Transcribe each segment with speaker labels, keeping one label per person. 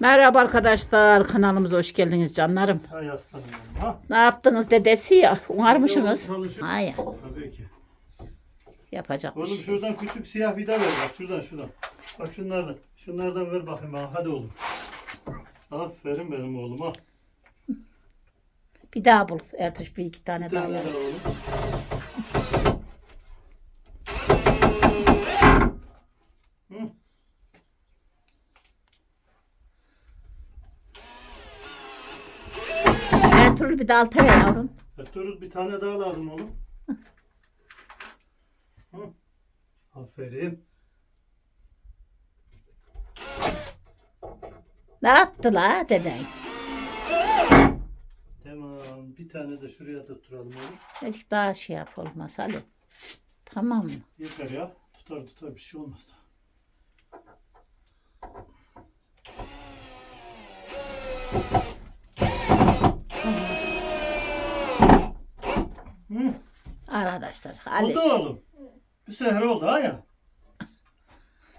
Speaker 1: Merhaba arkadaşlar kanalımıza hoş geldiniz canlarım.
Speaker 2: Hay aslanım ha.
Speaker 1: Ne yaptınız dedesi ya? Umarmışsınız. Hayır
Speaker 2: Tabii ki.
Speaker 1: yapacak bir
Speaker 2: Oğlum
Speaker 1: şey.
Speaker 2: şuradan küçük siyah vida ver bak şuradan şuradan. Bak şunlardan. Şunlardan ver bakayım bana hadi oğlum. Aferin benim oğluma.
Speaker 1: Bir daha bul Ertuş bir iki tane
Speaker 2: Bir
Speaker 1: daha.
Speaker 2: tane daha oğlum. Hı.
Speaker 1: Ertuğrul bir de alta ver yavrum.
Speaker 2: Ertuğrul bir tane daha lazım oğlum. Hı. Aferin.
Speaker 1: Ne yaptı la deden?
Speaker 2: Tamam. Bir tane de şuraya tutturalım oğlum.
Speaker 1: Azıcık daha şey yap olmaz Ali. Tamam mı?
Speaker 2: Yeter ya. Tutar tutar bir şey olmaz. Hı,
Speaker 1: Arkadaşlar Ali.
Speaker 2: oldu oğlum. Bir sefer oldu ha ya.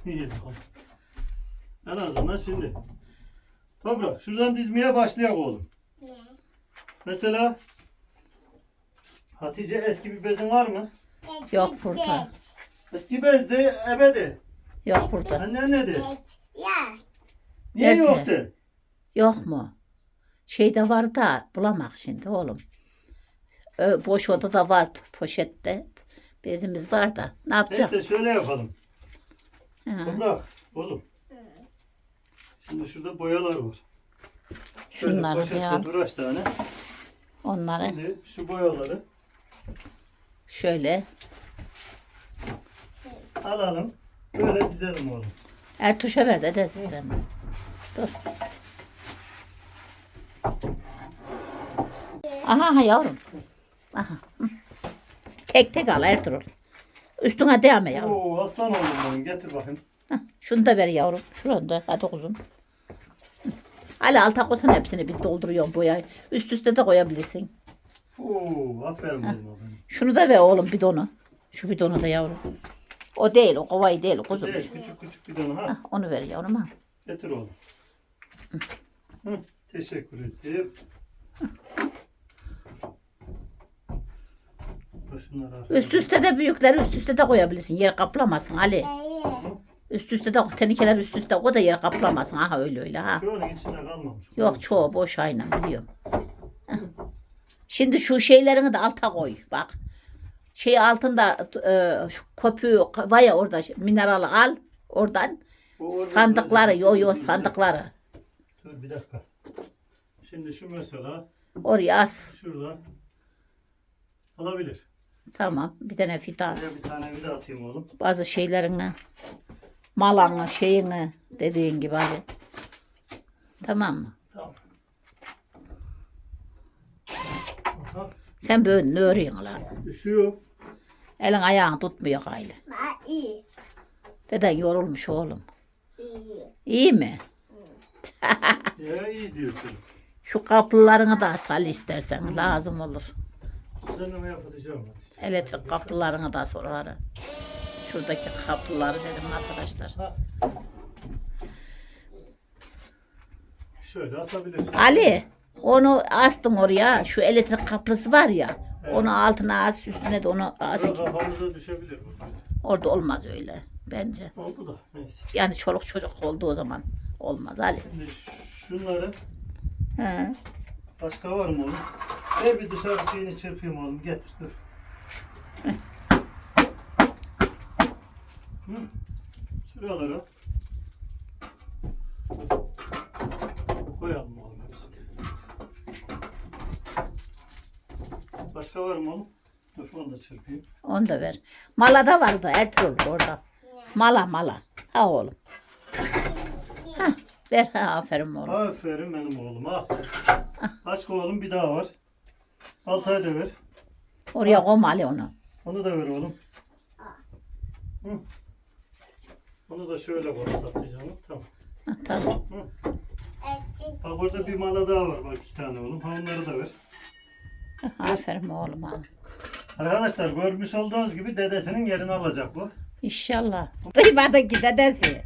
Speaker 2: İyi tamam. En azından şimdi. Toprak şuradan dizmeye başlayak oğlum. Mesela Hatice eski bir bezin var mı?
Speaker 1: Yok burada.
Speaker 2: Eski bez de ebe de.
Speaker 1: Yok burada.
Speaker 2: Anne ne de?
Speaker 3: Ya.
Speaker 2: Niye
Speaker 1: Nerede?
Speaker 2: yoktu?
Speaker 1: Yok mu? Şeyde var da bulamak şimdi oğlum. Ö, boş odada var poşette. Bezimiz var da. Ne yapacağız?
Speaker 2: Neyse şöyle yapalım. Toprak oğlum. Şimdi şurada boyalar var. Şöyle
Speaker 1: Şunları
Speaker 2: poşette
Speaker 1: ya.
Speaker 2: duraş tane.
Speaker 1: Onları
Speaker 2: Şimdi şu boyaları
Speaker 1: şöyle.
Speaker 2: alalım. Böyle dizelim oğlum.
Speaker 1: Ertuş'a ver de size. Dur. Aha ha yavrum. Aha. Tek tek al Ertuğrul. Üstüne değme yavrum.
Speaker 2: Oo aslan oğlum benim. Getir bakayım.
Speaker 1: Hah, Şunu da ver yavrum. Şunu da. Hadi kuzum. Hı. Ali alta koysan hepsini bir dolduruyorum boyayı. Üst üste de koyabilirsin.
Speaker 2: Oo aferin oğlum benim.
Speaker 1: Şunu da ver oğlum bidonu. Şu bidonu da yavrum. O değil o kovayı değil kuzum.
Speaker 2: Değil, küçük küçük bir tane ha.
Speaker 1: Hah, Onu ver yavrum ha.
Speaker 2: Getir oğlum. Hı, teşekkür ederim. Şunları al.
Speaker 1: Üst üste de büyükleri üst üste de koyabilirsin. Yer kaplamasın Ali. Üst üste de tenikeler üst üste o da yer kaplamasın. Aha öyle öyle ha.
Speaker 2: Şunun içinde kalmamış.
Speaker 1: Yok çoğu boş aynen biliyorum. Şimdi şu şeylerini de alta koy bak. Şey altında e, şu köpüğü var ya orada mineralı al oradan
Speaker 2: O orada
Speaker 1: sandıkları yo yo sandıkları
Speaker 2: Dur bir dakika. Şimdi şu mesela
Speaker 1: oraya as.
Speaker 2: şuradan alabilir.
Speaker 1: Tamam bir tane fidan
Speaker 2: Buraya bir tane vida atayım oğlum.
Speaker 1: bazı şeylerini malanı şeyini dediğin gibi Ali. Tamam mı?
Speaker 2: Tamam. Aha,
Speaker 1: Sen böyle ne örüyorsun lan?
Speaker 2: üşüyor.
Speaker 1: Elin ayağın tutmuyor gayrı.
Speaker 3: İyi.
Speaker 1: Deden yorulmuş oğlum.
Speaker 3: İyi.
Speaker 1: İyi mi?
Speaker 2: Ya iyi diyorsun.
Speaker 1: Şu kapılarını da sal istersen lazım olur.
Speaker 2: Düzenleme yapacağım.
Speaker 1: Elektrik kapılarını da soruları. Şuradaki kapıları dedim arkadaşlar.
Speaker 2: Ha. Şöyle asabilirsin.
Speaker 1: Ali onu astın oraya. Şu elektrik kapısı var ya. Onu altına as üstüne de onu as.
Speaker 2: Kafamıza düşebilir bu.
Speaker 1: Orada olmaz öyle bence.
Speaker 2: Oldu da neyse.
Speaker 1: Yani çoluk çocuk oldu o zaman. Olmaz Ali.
Speaker 2: Şimdi şunları
Speaker 1: He.
Speaker 2: başka var mı oğlum? Ver bir dışarı şeyini çırpayım oğlum. Getir dur. Hı. Şuralara koyalım oğlum hepsini. Başka var mı oğlum? Dur onu da çırpayım.
Speaker 1: Onu da ver. Mala da vardı Ertuğrul orada. Mala mala. Ha oğlum. Ha, ver ha aferin oğlum.
Speaker 2: Aferin benim oğluma. Başka oğlum bir daha var. Baltayı da ver.
Speaker 1: Oraya koyma Ali onu.
Speaker 2: Onu da ver oğlum. Hı. Onu da şöyle koy atlayacağım. Tamam.
Speaker 1: Ha, tamam.
Speaker 2: Hı. Bak orada bir mala daha var bak iki tane oğlum. Ha onları da ver.
Speaker 1: Aferin oğlum ha.
Speaker 2: Arkadaşlar görmüş olduğunuz gibi dedesinin yerini alacak bu.
Speaker 1: İnşallah. Duymadın ki dedesi.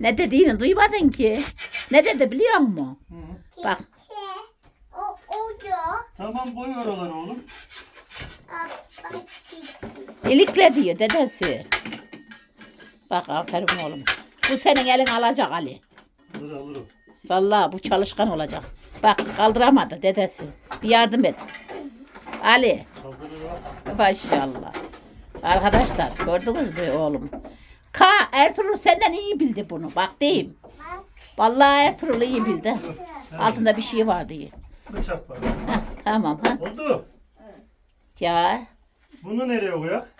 Speaker 1: Ne dediğini duymadın ki. Ne dedi biliyor musun?
Speaker 2: Hı hı.
Speaker 1: Bak.
Speaker 3: O oluyor.
Speaker 2: Tamam koy oraları oğlum.
Speaker 1: İlikle diyor dedesi. Bak aferin oğlum. Bu senin elin alacak Ali.
Speaker 2: Alır alır o.
Speaker 1: Vallahi bu çalışkan olacak. Bak kaldıramadı dedesi. Bir yardım et. Ali. Maşallah. Arkadaşlar gördünüz mü oğlum? Ka Ertuğrul senden iyi bildi bunu. Bak diyeyim. Vallahi Ertuğrul iyi bildi. Altında bir şey var diye.
Speaker 2: Bıçak var.
Speaker 1: Heh, tamam ha.
Speaker 2: Oldu.
Speaker 1: Ya
Speaker 2: Bunu nereye koyak?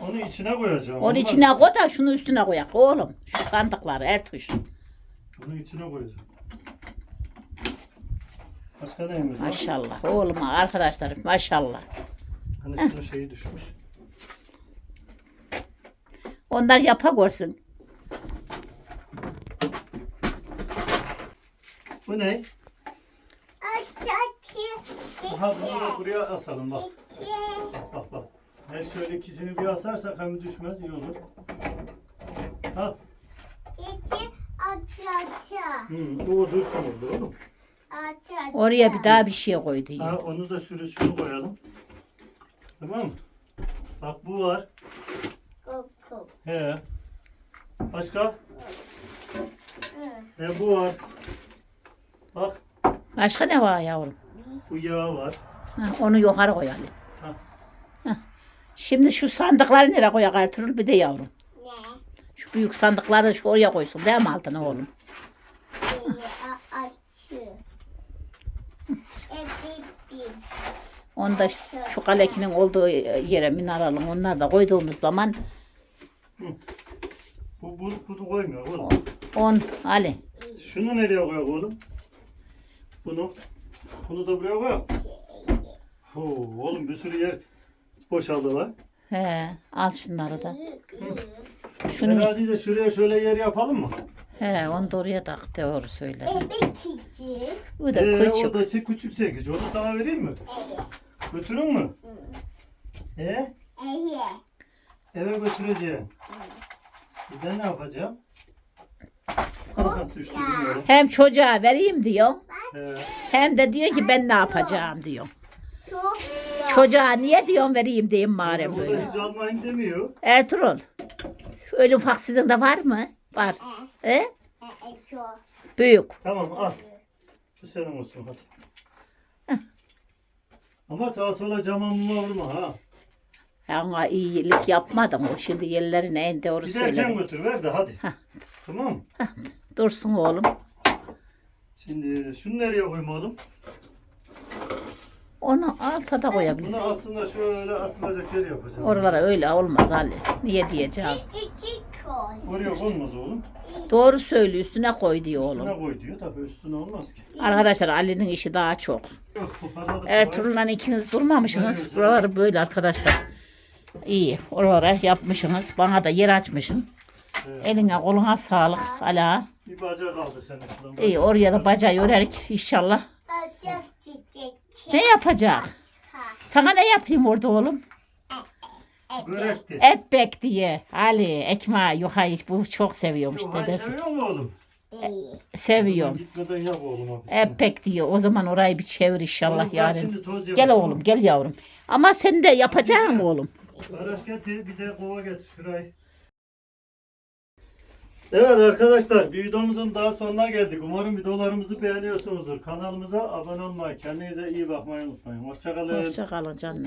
Speaker 2: Onu içine koyacağım.
Speaker 1: onun
Speaker 2: Olmaz.
Speaker 1: içine koy da şunu üstüne koyak oğlum. Şu sandıkları Ertuş.
Speaker 2: Bunu içine koyacağım. Başka neyimiz var?
Speaker 1: Maşallah oğlum arkadaşlar maşallah.
Speaker 2: Hani şunun şeyi düşmüş.
Speaker 1: Onlar yapa görsün.
Speaker 2: Bu ne? Aha bunu da buraya asalım bak. Bak bak. Her şöyle ikisini bir asarsak hem düşmez iyi olur. Ha.
Speaker 3: Çiçek. Açak.
Speaker 2: Hı, bu dursun orada oğlum.
Speaker 3: Açak.
Speaker 1: Oraya bir daha bir şey koy diyor.
Speaker 2: Ha, onu da şuraya şunu koyalım. Tamam mı? Bak bu var.
Speaker 3: Koku.
Speaker 2: He. Başka?
Speaker 3: Hı.
Speaker 2: He bu var. Bak
Speaker 1: Başka ne var yavrum?
Speaker 2: bu yağ var.
Speaker 1: Ha, onu yukarı koy Ali.
Speaker 2: Ha.
Speaker 1: Şimdi şu sandıkları nereye koyak Ertuğrul bir de yavrum.
Speaker 3: Ne?
Speaker 1: Şu büyük sandıkları şu oraya koysun değil mi altına oğlum?
Speaker 3: E bir.
Speaker 1: Onda şu kalekinin olduğu yere mineralin onlar da koyduğumuz zaman
Speaker 2: Bu, bu, bunu koymuyor oğlum.
Speaker 1: on Ali.
Speaker 2: Şunu nereye koyak oğlum? Bunu. Bunu da buraya koyak. Oo, oğlum bir sürü yer boşaldı lan.
Speaker 1: He, al şunları da. Şunu
Speaker 2: Herhalde de şuraya şöyle yer yapalım mı?
Speaker 1: he, onu da oraya tak doğru söyle.
Speaker 3: Ebe küçük.
Speaker 1: Bu da
Speaker 2: Ee,
Speaker 1: küçük.
Speaker 2: o da çek- küçük çekiç. Onu sana vereyim mi?
Speaker 3: Evet.
Speaker 2: Götürün mü? Ee,
Speaker 3: Evet.
Speaker 2: eve götüreceğim. Ben ne yapacağım? Düştü bilmiyorum.
Speaker 1: Hem çocuğa vereyim diyor.
Speaker 2: Ee,
Speaker 1: Hem de diyor ki ben ne yapacağım diyor.
Speaker 3: Çok güzel.
Speaker 1: Çocuğa niye diyorum vereyim diyeyim Muharrem
Speaker 2: burada
Speaker 1: böyle.
Speaker 2: hiç almayın demiyor.
Speaker 1: Ertuğrul. Öyle ufak sizin de var mı? Var. He?
Speaker 3: E, e, çok.
Speaker 1: Büyük.
Speaker 2: Tamam al. Bu senin olsun hadi. Ama sağa sola camamıma vurma ha.
Speaker 1: Ama iyilik yapmadım. O şimdi yerlerine en doğru
Speaker 2: Giderken
Speaker 1: söyledi.
Speaker 2: götür ver de hadi. Tamam mı?
Speaker 1: Dursun oğlum.
Speaker 2: Şimdi şunu nereye koyayım oğlum?
Speaker 1: Onu alta da koyabilirsin.
Speaker 2: Bunu aslında şöyle asılacak yer yapacağım.
Speaker 1: Oralara öyle olmaz Ali. Niye diyeceğim?
Speaker 3: İki koy.
Speaker 2: Oraya konmaz oğlum.
Speaker 1: Doğru söylüyor üstüne koy diyor
Speaker 2: Üstüne
Speaker 1: oğlum.
Speaker 2: koy diyor tabii üstüne olmaz ki.
Speaker 1: Arkadaşlar Ali'nin işi daha çok.
Speaker 2: Yok, toparladık.
Speaker 1: Ertuğrul'la ikiniz durmamışsınız. Buraları böyle arkadaşlar. İyi. Oralara yapmışsınız. Bana da yer açmışsın.
Speaker 2: Evet.
Speaker 1: Eline koluna sağlık Ala.
Speaker 2: Bir bacağı kaldı senin.
Speaker 1: İyi oraya da bacağı örerik inşallah.
Speaker 3: Açak çiçek.
Speaker 1: Ne yapacak? Sana ne yapayım orada oğlum?
Speaker 2: Börekti.
Speaker 1: Ekmek diye. Ali ekmeği yok hayır bu çok seviyormuş
Speaker 2: Yok, hayır,
Speaker 1: dedesi.
Speaker 2: seviyor mu oğlum?
Speaker 3: İyi.
Speaker 1: Seviyorum.
Speaker 2: Gitmeden yap oğlum abi.
Speaker 1: Ekmek diye. O zaman orayı bir çevir inşallah
Speaker 2: Oğlum, ben
Speaker 1: yarın.
Speaker 2: şimdi toz
Speaker 1: Gel oğlum gel yavrum. Ama sen de yapacaksın oğlum.
Speaker 2: Araç getir bir de kova getir şurayı. Evet arkadaşlar videomuzun daha sonuna geldik. Umarım videolarımızı beğeniyorsunuzdur. Kanalımıza abone olmayı, kendinize iyi bakmayı unutmayın. Hoşçakalın.
Speaker 1: Hoşça kalın canlar.